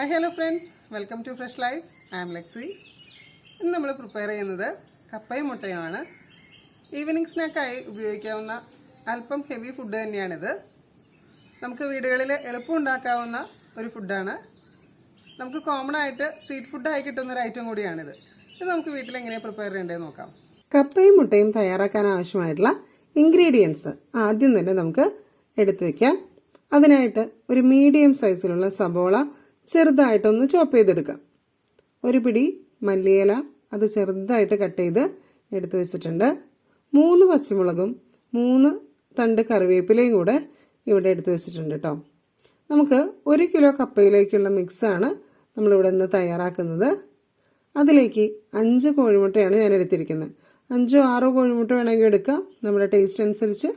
Hi hello friends welcome to fresh life I am Lexi ഇന്ന് നമ്മൾ prepare ചെയ്യുന്നത് കപ്പയും മുട്ടയുമാണ്. ഈവനിങ് സ്നാക്കായി ഉപയോഗിക്കാവുന്ന അല്പം ഹെവി ഫുഡ് തന്നെയാണിത്. നമുക്ക് വീടുകളിൽ എളുപ്പം ഉണ്ടാക്കാവുന്ന ഒരു ഫുഡാണ് നമുക്ക് കോമൺ ആയിട്ട് സ്ട്രീറ്റ് ഫുഡായി കിട്ടുന്ന ഒരു ഐറ്റം കൂടിയാണിത്. ഇത് നമുക്ക് വീട്ടിൽ എങ്ങനെയാണ് പ്രിപ്പയർ ചെയ്യേണ്ടത് നോക്കാം. കപ്പയും മുട്ടയും തയ്യാറാക്കാൻ ആവശ്യമായിട്ടുള്ള ഇൻഗ്രീഡിയൻസ് ആദ്യം തന്നെ നമുക്ക് എടുത്തു വയ്ക്കാം അതിനായിട്ട് ഒരു മീഡിയം സൈസിലുള്ള സബോള ചെറുതായിട്ടൊന്ന് ചോപ്പ് ചെയ്തെടുക്കാം. ഒരു പിടി മല്ലിയില അത് ചെറുതായിട്ട് കട്ട് ചെയ്ത് എടുത്തു വെച്ചിട്ടുണ്ട്. മൂന്ന് പച്ചമുളകും മൂന്ന് തണ്ട് കറിവേപ്പിലയും കൂടെ ഇവിടെ എടുത്തു വെച്ചിട്ടുണ്ട് കേട്ടോ നമുക്ക് ഒരു കിലോ കപ്പയിലേക്കുള്ള മിക്സാണ് നമ്മളിവിടെ നിന്ന് തയ്യാറാക്കുന്നത്. അതിലേക്ക് അഞ്ച് കോഴിമുട്ടയാണ് ഞാൻ എടുത്തിരിക്കുന്നത്. അഞ്ചോ ആറോ കോഴിമുട്ട വേണമെങ്കിൽ എടുക്കാം. നമ്മുടെ ടേസ്റ്റ് അനുസരിച്ച്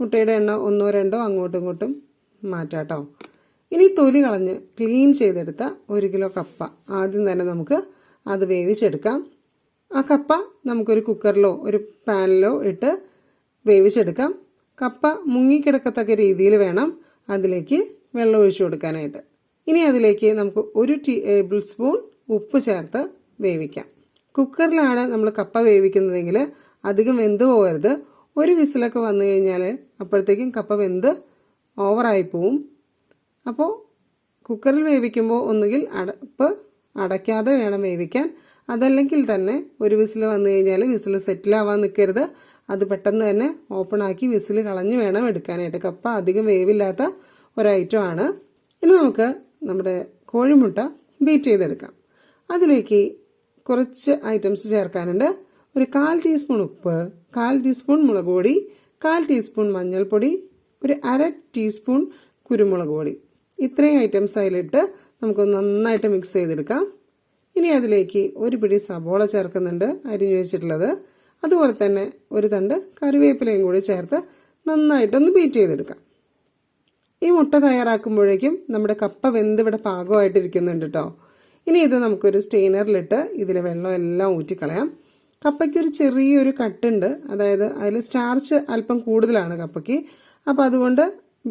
മുട്ടയുടെ എണ്ണ ഒന്നോ രണ്ടോ അങ്ങോട്ടും ഇങ്ങോട്ടും മാറ്റാം കേട്ടോ ഇനി തൊലി കളഞ്ഞ് ക്ലീൻ ചെയ്തെടുത്ത ഒരു കിലോ കപ്പ. ആദ്യം തന്നെ നമുക്ക് അത് വേവിച്ചെടുക്കാം. ആ കപ്പ നമുക്കൊരു കുക്കറിലോ ഒരു പാനിലോ ഇട്ട് വേവിച്ചെടുക്കാം. കപ്പ മുങ്ങിക്കിടക്കത്തക്ക രീതിയിൽ വേണം അതിലേക്ക് വെള്ളം ഒഴിച്ചു കൊടുക്കാനായിട്ട്. ഇനി അതിലേക്ക് നമുക്ക് ഒരു ടേബിൾ സ്പൂൺ ഉപ്പ് ചേർത്ത് വേവിക്കാം. കുക്കറിലാണ് നമ്മൾ കപ്പ വേവിക്കുന്നതെങ്കിൽ അധികം വെന്ത് പോകരുത്. ഒരു വിസിലൊക്കെ വന്നു കഴിഞ്ഞാൽ അപ്പോഴത്തേക്കും കപ്പ വെന്ത് ഓവറായി പോവും. അപ്പോൾ കുക്കറിൽ വേവിക്കുമ്പോൾ ഒന്നുകിൽ അടപ്പ് അടയ്ക്കാതെ വേണം വേവിക്കാൻ. അതല്ലെങ്കിൽ തന്നെ ഒരു വിസിൽ വന്നു കഴിഞ്ഞാൽ വിസിൽ സെറ്റിലാവാൻ നിൽക്കരുത് അത് പെട്ടെന്ന് തന്നെ ഓപ്പൺ ആക്കി വിസിൽ കളഞ്ഞ് വേണം എടുക്കാനായിട്ട്. കപ്പ അധികം വേവില്ലാത്ത ഒരു ഐറ്റം ആണ്. ഇനി നമുക്ക് നമ്മുടെ കോഴിമുട്ട ബീറ്റ് ചെയ്തെടുക്കാം. അതിലേക്ക് കുറച്ച് ഐറ്റംസ് ചേർക്കാനുണ്ട്. ഒരു കാൽ ടീസ്പൂൺ ഉപ്പ് കാൽ ടീസ്പൂൺ മുളക് പൊടി കാൽ ടീസ്പൂൺ മഞ്ഞൾപ്പൊടി ഒരു അര ടീസ്പൂൺ കുരുമുളക് പൊടി. ഇത്രയും ഐറ്റംസ് അതിലിട്ട് നമുക്ക് നന്നായിട്ട് മിക്സ് ചെയ്തെടുക്കാം. ഇനി അതിലേക്ക് ഒരു പിടി സബോള ചേർക്കുന്നുണ്ട് അരിഞ്ഞു വെച്ചിട്ടുള്ളത്. അതുപോലെ തന്നെ ഒരു തണ്ട് കറിവേപ്പിലയും കൂടി ചേർത്ത് നന്നായിട്ടൊന്ന് ബീറ്റ് ചെയ്തെടുക്കാം. ഈ മുട്ട തയ്യാറാക്കുമ്പോഴേക്കും നമ്മുടെ കപ്പ വെന്ത് ഇവിടെ പാകമായിട്ടിരിക്കുന്നുണ്ട് കേട്ടോ ഇനി ഇത് നമുക്കൊരു സ്റ്റെയിനറിലിട്ട് ഇതിൽ വെള്ളം എല്ലാം ഊറ്റിക്കളയാം. കപ്പയ്ക്ക് ഒരു ചെറിയൊരു കട്ടുണ്ട് അതായത് അതിൽ സ്റ്റാർച്ച് അല്പം കൂടുതലാണ് കപ്പയ്ക്ക്. അപ്പോൾ അതുകൊണ്ട്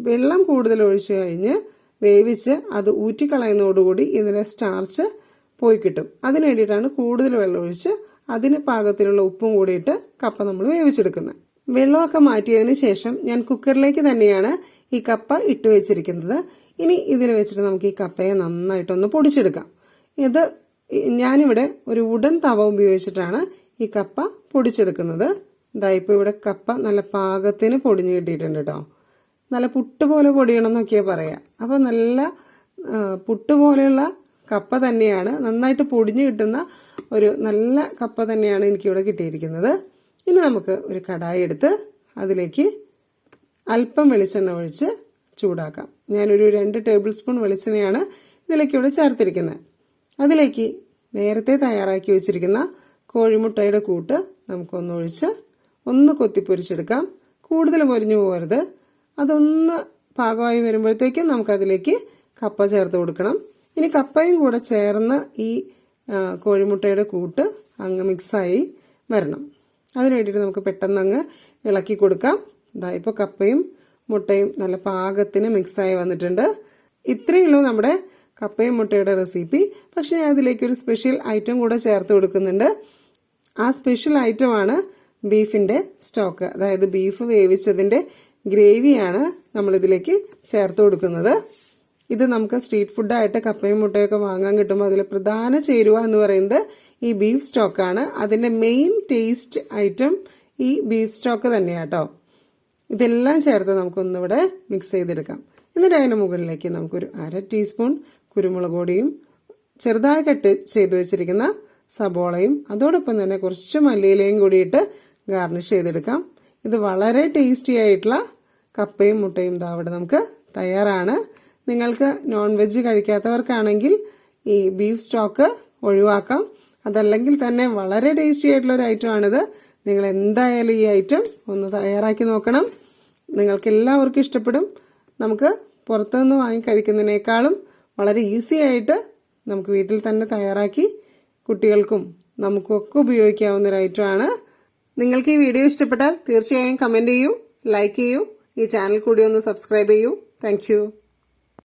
വെള്ളം കൂടുതൽ ഒഴിച്ചു കഴിഞ്ഞ് വേവിച്ച് അത് ഊറ്റിക്കളയുന്നതോടുകൂടി ഇതിലെ സ്റ്റാർച്ച് പോയി കിട്ടും. അതിന് വേണ്ടിയിട്ടാണ് കൂടുതൽ വെള്ളം ഒഴിച്ച് അതിന് പാകത്തിലുള്ള ഉപ്പും കൂടിയിട്ട് കപ്പ നമ്മൾ വേവിച്ചെടുക്കുന്നത്. വെള്ളമൊക്കെ മാറ്റിയതിന് ശേഷം ഞാൻ കുക്കറിലേക്ക് തന്നെയാണ് ഈ കപ്പ ഇട്ട് വെച്ചിരിക്കുന്നത്. ഇനി ഇതിൽ വെച്ചിട്ട് നമുക്ക് ഈ കപ്പയെ നന്നായിട്ടൊന്ന് പൊടിച്ചെടുക്കാം. ഇത് ഞാനിവിടെ ഒരു ഉടൻ തവ ഉപയോഗിച്ചിട്ടാണ് ഈ കപ്പ പൊടിച്ചെടുക്കുന്നത്. ഇതായിപ്പോ ഇവിടെ കപ്പ നല്ല പാകത്തിന് പൊടിഞ്ഞു കിട്ടിയിട്ടുണ്ട് കേട്ടോ. നല്ല പുട്ട് പോലെ പൊടിയണം എന്നൊക്കെയാ പറയാ. അപ്പോൾ നല്ല പുട്ട് പോലെയുള്ള കപ്പ തന്നെയാണ് നന്നായിട്ട് പൊടിഞ്ഞു കിട്ടുന്ന ഒരു നല്ല കപ്പ തന്നെയാണ് എനിക്കിവിടെ കിട്ടിയിരിക്കുന്നത്. ഇനി നമുക്ക് ഒരു കടായി എടുത്ത് അതിലേക്ക് അല്പം വെളിച്ചെണ്ണ ഒഴിച്ച് ചൂടാക്കാം. ഞാനൊരു രണ്ട് ടേബിൾ സ്പൂൺ വെളിച്ചെണ്ണയാണ് ഇതിലേക്ക് ഇവിടെ ചേർത്തിരിക്കുന്നത്. അതിലേക്ക് നേരത്തെ തയ്യാറാക്കി വെച്ചിരിക്കുന്ന കോഴിമുട്ടയുടെ കൂട്ട് നമുക്കൊന്ന് ഒഴിച്ച് ഒന്ന് കൊത്തിപ്പൊരിച്ചെടുക്കാം. കൂടുതൽ മൊരിഞ്ഞു പോകരുത്. അതൊന്ന് പാകമായി വരുമ്പോഴത്തേക്കും നമുക്കതിലേക്ക് കപ്പ ചേർത്ത് കൊടുക്കണം. ഇനി കപ്പയും കൂടെ ചേർന്ന് ഈ കോഴിമുട്ടയുടെ കൂട്ട് അങ്ങ് മിക്സായി വരണം. അതിന് വേണ്ടിയിട്ട് നമുക്ക് പെട്ടെന്ന് അങ്ങ് ഇളക്കി കൊടുക്കാം. ഇതാ ഇപ്പോൾ കപ്പയും മുട്ടയും നല്ല പാകത്തിന് മിക്സായി വന്നിട്ടുണ്ട്. ഇത്രയേ ഉള്ളൂ നമ്മുടെ കപ്പയും മുട്ടയുടെ റെസിപ്പി. പക്ഷെ ഞാൻ അതിലേക്ക് ഒരു സ്പെഷ്യൽ ഐറ്റം കൂടെ ചേർത്ത് കൊടുക്കുന്നുണ്ട്. ആ സ്പെഷ്യൽ ഐറ്റമാണ് ബീഫിന്റെ സ്റ്റോക്ക്. അതായത് ബീഫ് വേവിച്ചതിന്റെ ഗ്രേവിയാണ് നമ്മളിതിലേക്ക് ചേർത്ത് കൊടുക്കുന്നത്. ഇത് നമുക്ക് സ്ട്രീറ്റ് ഫുഡായിട്ട് കപ്പയും മുട്ടയൊക്കെ വാങ്ങാൻ കിട്ടുമ്പോൾ അതിലെ പ്രധാന ചേരുവ എന്ന് പറയുന്നത് ഈ ബീഫ് സ്റ്റോക്കാണ് അതിന്റെ മെയിൻ ടേസ്റ്റ് ഐറ്റം ഈ ബീഫ് സ്റ്റോക്ക് തന്നെയാട്ടോ ഇതെല്ലാം ചേർത്ത് നമുക്കൊന്നിവിടെ മിക്സ് ചെയ്തെടുക്കാം. എന്നിട്ട് അതിന് മുകളിലേക്ക് നമുക്കൊരു അര ടീസ്പൂൺ കുരുമുളക് പൊടിയും ചെറുതായി കട്ട് ചെയ്ത് വെച്ചിരിക്കുന്ന സബോളയും അതോടൊപ്പം തന്നെ കുറച്ച് മല്ലിയിലയും കൂടിയിട്ട് ഗാർണിഷ് ചെയ്തെടുക്കാം. ഇത് വളരെ ടേസ്റ്റി ആയിട്ടുള്ള കപ്പയും മുട്ടയും ഇതാ അവിടെ നമുക്ക് തയ്യാറാണ്. നിങ്ങൾക്ക് നോൺ വെജ് കഴിക്കാത്തവർക്കാണെങ്കിൽ ഈ ബീഫ് സ്റ്റോക്ക് ഒഴിവാക്കാം. അതല്ലെങ്കിൽ തന്നെ വളരെ ടേസ്റ്റി ആയിട്ടുള്ള ഒരു ഐറ്റം ആണിത്. നിങ്ങൾ എന്തായാലും ഈ ഐറ്റം ഒന്ന് തയ്യാറാക്കി നോക്കണം. നിങ്ങൾക്ക് എല്ലാവർക്കും ഇഷ്ടപ്പെടും. നമുക്ക് പുറത്തുനിന്ന് വാങ്ങി കഴിക്കുന്നതിനേക്കാളും വളരെ ഈസി ആയിട്ട് നമുക്ക് വീട്ടിൽ തന്നെ തയ്യാറാക്കി കുട്ടികൾക്കും നമുക്കൊക്കെ ഉപയോഗിക്കാവുന്ന ഒരു ഐറ്റമാണ് നിങ്ങൾക്ക് ഈ വീഡിയോ ഇഷ്ടപ്പെട്ടാൽ തീർച്ചയായും കമന്റ് ചെയ്യൂ ലൈക്ക് ചെയ്യൂ ഈ ചാനൽ കൂടി ഒന്ന് സബ്സ്ക്രൈബ് ചെയ്യൂ. താങ്ക്